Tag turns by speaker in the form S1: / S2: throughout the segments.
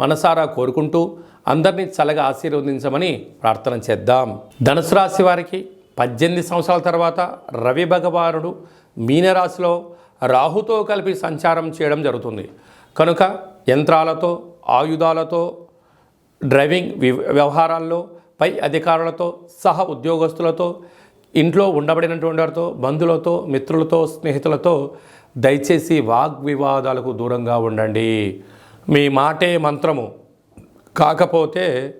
S1: మనసారా కోరుకుంటూ అందరినీ చల్లగా ఆశీర్వదించమని ప్రార్థన చేద్దాం. ధనుసు రాశి వారికి పద్దెనిమిది సంవత్సరాల తర్వాత రవి భగవానుడు మీనరాశిలో రాహుతో కలిపి సంచారం చేయడం జరుగుతుంది. కనుక యంత్రాలతో ఆయుధాలతో డ్రైవింగ్ వ్యవహారాల్లో పై అధికారులతో సహ ఉద్యోగస్తులతో ఇంట్లో ఉండబడినటువంటి వారితో బంధువులతో మిత్రులతో స్నేహితులతో దయచేసి వాగ్వివాదాలకు దూరంగా ఉండండి. మీ మాటే మంత్రము. కాకపోతే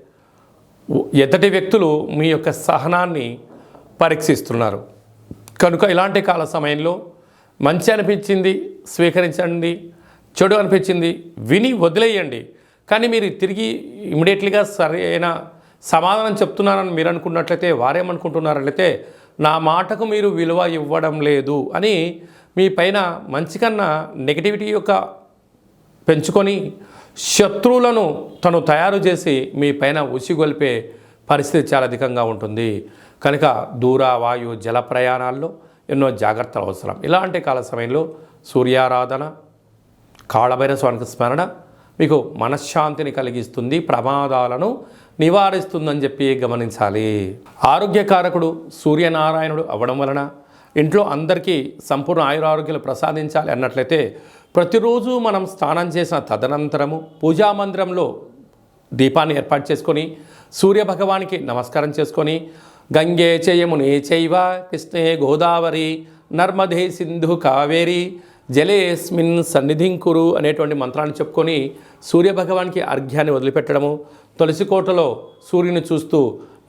S1: ఉ- వ్యక్తులు మీ యొక్క సహనాన్ని పరీక్షిస్తున్నారు. కనుక ఇలాంటి కాల సమయంలో మంచి అనిపించింది స్వీకరించండి చెడు అనిపించింది విని వదిలేయండి. కానీ మీరు తిరిగి ఇమీడియట్లీగా సరైన సమాధానం చెప్తున్నారని మీరు అనుకున్నట్లయితే వారేమనుకుంటున్నారంటే నా మాటకు మీరు విలువ ఇవ్వడం లేదు అని మీ పైన మంచి కన్నా నెగిటివిటీ యొక్క పెంచుకొని శత్రువులను తను తయారు చేసి మీ పైన ఉసిగొల్పే పరిస్థితి చాలా అధికంగా ఉంటుంది. కనుక దూర వాయు జల ప్రయాణాల్లో ఎన్నో జాగ్రత్తలు అవసరం. ఇలాంటి కాల సమయంలో సూర్యారాధన కాళభైర స్వామికి స్మరణ మీకు మనశ్శాంతిని కలిగిస్తుంది ప్రమాదాలను నివారిస్తుందని చెప్పి గమనించాలి. ఆరోగ్యకారకుడు సూర్యనారాయణుడు అవ్వడం వలన ఇంట్లో అందరికీ సంపూర్ణ ఆయురారోగ్యాలు ప్రసాదించాలి అన్నట్లయితే ప్రతిరోజు మనం స్నానం చేసిన తదనంతరము పూజా మందిరంలో దీపాన్ని ఏర్పాటు చేసుకొని సూర్య భగవానికి నమస్కారం చేసుకొని గంగే చయమునే చైవ కృష్ణే గోదావరి నర్మదే సింధు కావేరి జలేస్మిన్ సన్నిధింకురు అనేటువంటి మంత్రాన్ని చెప్పుకొని సూర్య భగవానికి అర్ఘ్యాన్ని వదిలిపెట్టడము తులసి కోటలో సూర్యుని చూస్తూ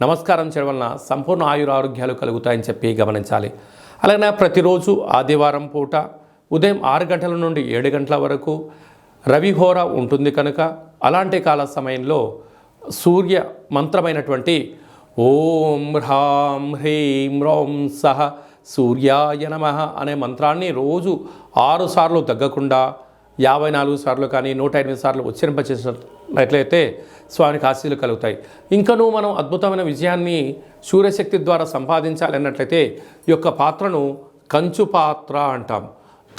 S1: నమస్కారం చేయడం వలన సంపూర్ణ ఆయురారోగ్యాలు కలుగుతాయని చెప్పి గమనించాలి. అలాగే ప్రతిరోజు ఆదివారం పూట ఉదయం ఆరు గంటల నుండి ఏడు గంటల వరకు రవిహోర ఉంటుంది కనుక అలాంటి కాల సమయంలో సూర్య మంత్రమైనటువంటి ఓం హ్రాం హ్రీం రోం సహ సూర్యాయ నమ అనే మంత్రాన్ని రోజు ఆరు సార్లు తగ్గకుండా యాభై నాలుగు సార్లు కానీ నూట ఎనిమిది సార్లు ఉచ్చరింపచేసినట్లయితే స్వామికి ఆశీలు కలుగుతాయి. ఇంకనూ మనం అద్భుతమైన విజయాన్ని సూర్యశక్తి ద్వారా సంపాదించాలన్నట్లయితే ఈ యొక్క పాత్రను కంచు పాత్ర అంటాం.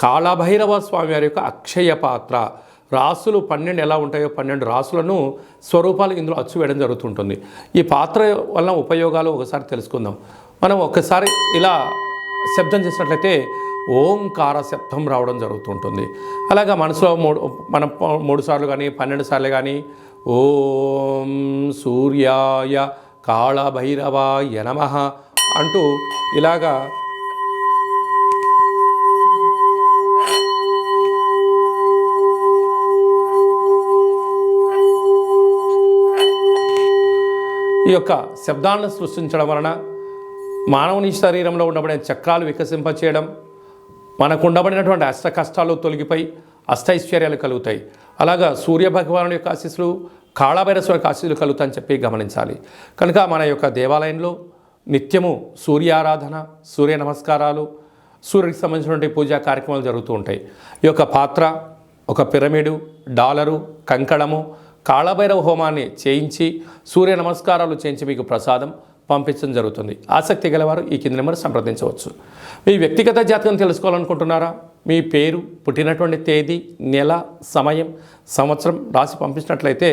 S1: కాళభైరవ స్వామి వారి యొక్క అక్షయ పాత్ర. రాసులు పన్నెండు ఎలా ఉంటాయో పన్నెండు రాసులను స్వరూపాలు ఇందులో అచ్చు వేయడం జరుగుతుంటుంది. ఈ పాత్ర వల్ల ఉపయోగాలు ఒకసారి తెలుసుకుందాం. మనం ఒకసారి ఇలా శబ్దం చేసినట్లయితే ఓంకార శబ్దం రావడం జరుగుతుంటుంది. అలాగా మనసులో మూడు మనం మూడు సార్లు కానీ పన్నెండు సార్లు కానీ ఓం సూర్యాయ కాళభైరవాయ నమ అంటూ ఇలాగా ఈ యొక్క శబ్దాలను సృష్టించడం వలన మానవుని శరీరంలో ఉండబడిన చక్రాలు వికసింపచేయడం మనకు ఉండబడినటువంటి అష్ట కష్టాలు తొలగిపోయి అష్టైశ్వర్యాలు కలుగుతాయి. అలాగా సూర్య భగవానుడి యొక్క ఆశీస్సులు కాళభైరస్వర యొక్క ఆశీస్సులు కలుగుతాయని చెప్పి గమనించాలి. కనుక మన యొక్క దేవాలయంలో నిత్యము సూర్యారాధన సూర్య నమస్కారాలు సూర్యుడికి సంబంధించినటువంటి పూజా కార్యక్రమాలు జరుగుతూ ఉంటాయి. ఈ యొక్క పాత్ర ఒక పిరమిడు డాలరు కంకణము కాళభైరవ హోమాన్ని చేయించి సూర్య నమస్కారాలు చేయించి మీకు ప్రసాదం పంపించడం జరుగుతుంది. ఆసక్తి గలవారు ఈ కింది నెంబర్ సంప్రదించవచ్చు. మీ వ్యక్తిగత జాతకం తెలుసుకోవాలనుకుంటున్నారా? మీ పేరు పుట్టినటువంటి తేదీ నెల సమయం సంవత్సరం రాసి పంపించినట్లయితే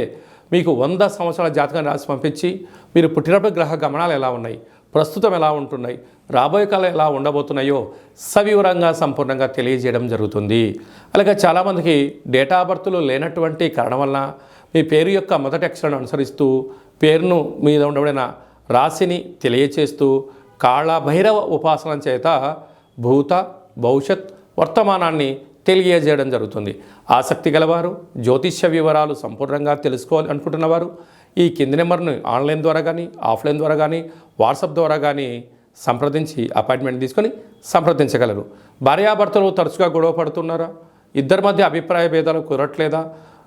S1: మీకు వంద సంవత్సరాల జాతకాన్ని రాసి పంపించి మీరు పుట్టినప్పుడు గ్రహ గమనాలు ఎలా ఉన్నాయి? ప్రస్తుతం ఎలా ఉంటున్నాయి? రాబోయే కాలం ఎలా ఉండబోతున్నాయో సవివరంగా సంపూర్ణంగా తెలియజేయడం జరుగుతుంది. అలాగే చాలామందికి డేటా బర్త్లు లేనటువంటి కారణం వలన మీ పేరు యొక్క మొదటి అక్షరాన్ని అనుసరిస్తూ పేరును మీద ఉండబడిన రాశిని తెలియచేస్తూ కాళభైరవ ఉపాసన చేత భూత భవిష్యత్ వర్తమానాన్ని తెలియజేయడం జరుగుతుంది. ఆసక్తి గలవారు జ్యోతిష్య వివరాలు సంపూర్ణంగా తెలుసుకోవాలి అనుకుంటున్నవారు ఈ కింది నెంబర్ను ఆన్లైన్ ద్వారా కానీ ఆఫ్లైన్ ద్వారా కానీ వాట్సాప్ ద్వారా కానీ సంప్రదించి అపాయింట్మెంట్ తీసుకొని సంప్రదించగలరు. భార్యాభర్తలు తరచుగా గొడవ పడుతున్నారా? ఇద్దరి మధ్య అభిప్రాయ భేదాలు కుదరట్లేదా?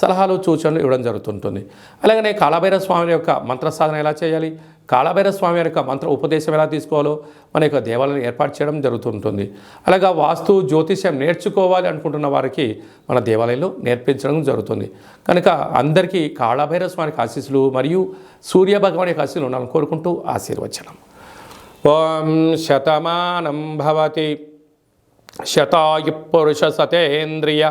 S1: సలహాలు సూచనలు ఇవ్వడం జరుగుతుంటుంది. అలాగనే కాళభైరవ స్వామి యొక్క మంత్ర సాధన ఎలా చేయాలి? కాళభైరవ స్వామి యొక్క మంత్ర ఉపదేశం ఎలా తీసుకోవాలో? మన యొక్క దేవాలయం ఏర్పాటు చేయడం జరుగుతుంటుంది. అలాగా వాస్తు జ్యోతిష్యం నేర్చుకోవాలి అనుకుంటున్న వారికి మన దేవాలయంలో నేర్పించడం జరుగుతుంది. కనుక అందరికీ కాళభైరవ స్వామికి ఆశీస్సులు మరియు సూర్య భగవాన్ యొక్క ఆశీస్సులు ఉండాలని కోరుకుంటూ ఆశీర్వచనం. ఓం శతమానం భవతి. శతాయు పురుష సతేంద్రియ